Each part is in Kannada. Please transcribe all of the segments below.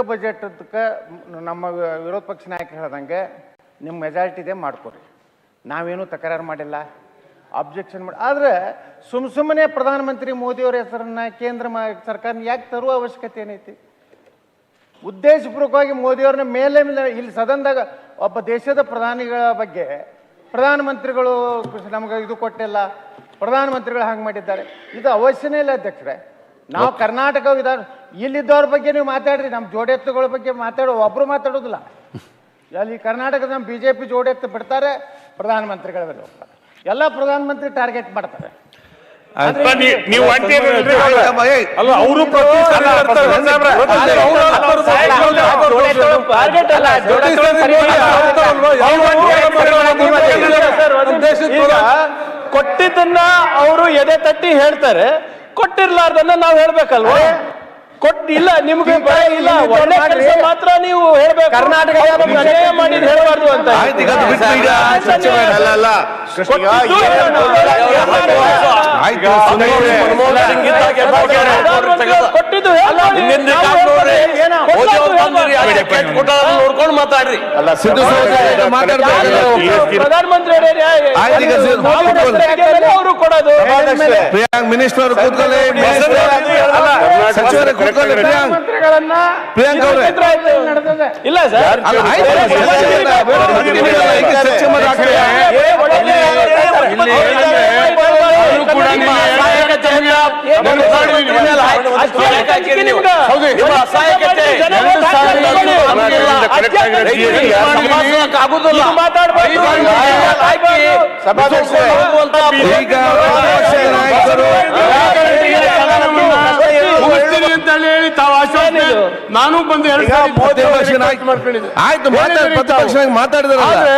ಬಜೆಟ್ ನಮ್ಮ ವಿರೋಧ ಪಕ್ಷ ನಾಯಕರು ಹೇಳ್ದಂಗೆ ನಿಮ್ಮ ಮೆಜಾರಿಟಿ ಇದೆ ಮಾಡ್ಕೊರಿ. ನಾವೇನು ತಕರಾರು ಮಾಡಿಲ್ಲ. ಅಬ್ಜೆಕ್ಷನ್ ಮಾಡಿ ಆದರೆ ಸುಮ್ ಸುಮ್ಮನೆ ಪ್ರಧಾನಮಂತ್ರಿ ಮೋದಿಯವರ ಹೆಸರನ್ನ ಕೇಂದ್ರ ಸರ್ಕಾರ ಯಾಕೆ ತರುವ ಅವಶ್ಯಕತೆ ಏನೈತಿ? ಉದ್ದೇಶಪೂರ್ವಕವಾಗಿ ಮೋದಿಯವ್ರನ್ನ ಮೇಲೆ ಮೇಲೆ ಇಲ್ಲಿ ಸದನದಾಗ ಒಬ್ಬ ದೇಶದ ಪ್ರಧಾನಿಗಳ ಬಗ್ಗೆ ಪ್ರಧಾನಮಂತ್ರಿಗಳು ನಮ್ಗೆ ಇದು ಕೊಟ್ಟಿಲ್ಲ. ಪ್ರಧಾನಮಂತ್ರಿಗಳು ಹಂಗೆ ಮಾಡಿದ್ದಾರೆ. ಇದು ಅವಶ್ಯನೇ ಇಲ್ಲ ಅಧ್ಯಕ್ಷರೇ. ನಾವು ಕರ್ನಾಟಕ ವಿಧಾನ ಇಲ್ಲಿದ್ದವ್ರ ಬಗ್ಗೆ ನೀವು ಮಾತಾಡ್ರಿ ನಮ್ಮ ಜೋಡೆತ್ತುಗಳ ಬಗ್ಗೆ ಮಾತಾಡೋ ಒಬ್ರು ಮಾತಾಡೋದಿಲ್ಲ ಅಲ್ಲಿ ಕರ್ನಾಟಕದ ನಮ್ಮ ಬಿ ಜೆ ಪಿ ಜೋಡೆತ್ತು ಬಿಡ್ತಾರೆ ಪ್ರಧಾನಮಂತ್ರಿಗಳ ಮೇಲೆ ಹೋಗ್ತಾರೆ ಎಲ್ಲ ಪ್ರಧಾನಮಂತ್ರಿ ಟಾರ್ಗೆಟ್ ಮಾಡ್ತಾರೆ ನೀ- ನೀವು ಅಂತೀರಲ್ರಿ ಅಲ್ಲ ಅವರು ಪ್ರತಿ ಸಲ. ಅಲ್ಲ, ಕೊಟ್ಟಿದ್ದನ್ನ ಅವರು ಎದೆ ತಟ್ಟಿ ಹೇಳ್ತಾರೆ ಕೊಟ್ಟಿರ್ಲಾರ್ದನ್ನ ನಾವ್ ಹೇಳ್ಬೇಕಲ್ವಾ ಕೊಟ್ ಇಲ್ಲ ನಿಮ್ಗೆ ಭಯ ಇಲ್ಲ. ಒಳ್ಳೆ ಕೆಲಸ ಮಾತ್ರ ನೀವು ಹೇಳ್ಬೇಕು. ಕರ್ನಾಟಕ ಅನ್ಯಾಯ ಮಾಡಿದ್ ಹೇಳ್ಬಾರ್ದು ಅಂತ ಕೊಟ್ಟಿದ್ದು ನೋಡ್ಕೊಂಡು ಮಾತಾಡ್ರಿ. ಪ್ರಧಾನಮಂತ್ರಿ ಅವರು ಕೊಡೋದು. ಪ್ರಿಯಾಂಕ್ ಮಿನಿಸ್ಟರ್ ಕೂತ್ಕೊಳ್ಳಿ. ಮಿನಿಸ್ಟರ್ ಸಚಿವರೇ ಕೂತ್ಕೊಳ್ಳಿ ಪ್ರಿಯಾಂಕ್ ಪ್ರಿಯಾಂಕ್ ಅವರೇ ಇಲ್ಲ ಸರ್ ಅಲ್ಲ ಹೇಳಿ ತಾವು ಆಶ್ವಾಸನೆ ನಾನು ಬಂದು ಎರಡು ಈಗ ಸಾರಿ ಮೋದಿ request ಪ್ರತಿಪಕ್ಷ ನಾಯಕ ಮಾಡ್ಕೊಂಡಿದ್ದೆ. ಆಯ್ತು ಮಾತಾಡಿ ಪ್ರತಿಪಕ್ಷ ನಾಯಕ ಮಾತಾಡಿದ್ರಲ್ಲ. ಆದ್ರೆ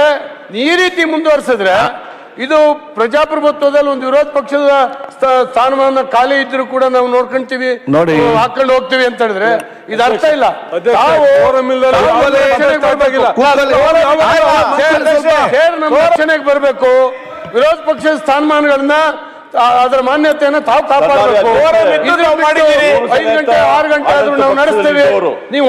ಈ ರೀತಿ ಮುಂದುವರಿಸಿದ್ರೆ ಇದು ಪ್ರಜಾಪ್ರಭುತ್ವದಲ್ಲಿ ಒಂದು ವಿರೋಧ ಪಕ್ಷದ ಸ್ಥ- ಸ್ಥಾನಮಾನ ಖಾಲಿ ಇದ್ರು ಕೂಡ ನಾವು ನೋಡ್ಕೊಂತೀವಿ. ನೋಡಿ. ನಾವು ಹಾಕೊಂಡು ಹೋಗ್ತೀವಿ ಅಂತ ಹೇಳಿದ್ರೆ ಇದು ಅರ್ಥ ಇಲ್ಲ. ಅಧ್ಯಕ್ಷ, ತಾವು quorum ಇಲ್ದಲೆ ತಾವು ಕೂಗಲೇ ರಕ್ಷಣೆಗೆ ಬರ್ಬೇಕಿಲ್ಲ. ಕೂಗಲೇ. ಆಯ್ತು, ಸೇರ್- ಸೇರ್ ನಮ್ಮ ರಕ್ಷಣೆಗೆ ಬರಬೇಕು ವಿರೋಧ ಪಕ್ಷದ ಸ್ಥಾನಮಾನಗಳನ್ನ ಅದರ ಮಾನ್ಯತೆಯನ್ನು ತಾವು ಕಾಪಾಡಬೇಕು. ಐದು ಗಂಟೆ ಆರು ಗಂಟೆ ಆದ್ರೂ ನಾವು ನಡೆಸ್ತೇವೆ. ನೀವು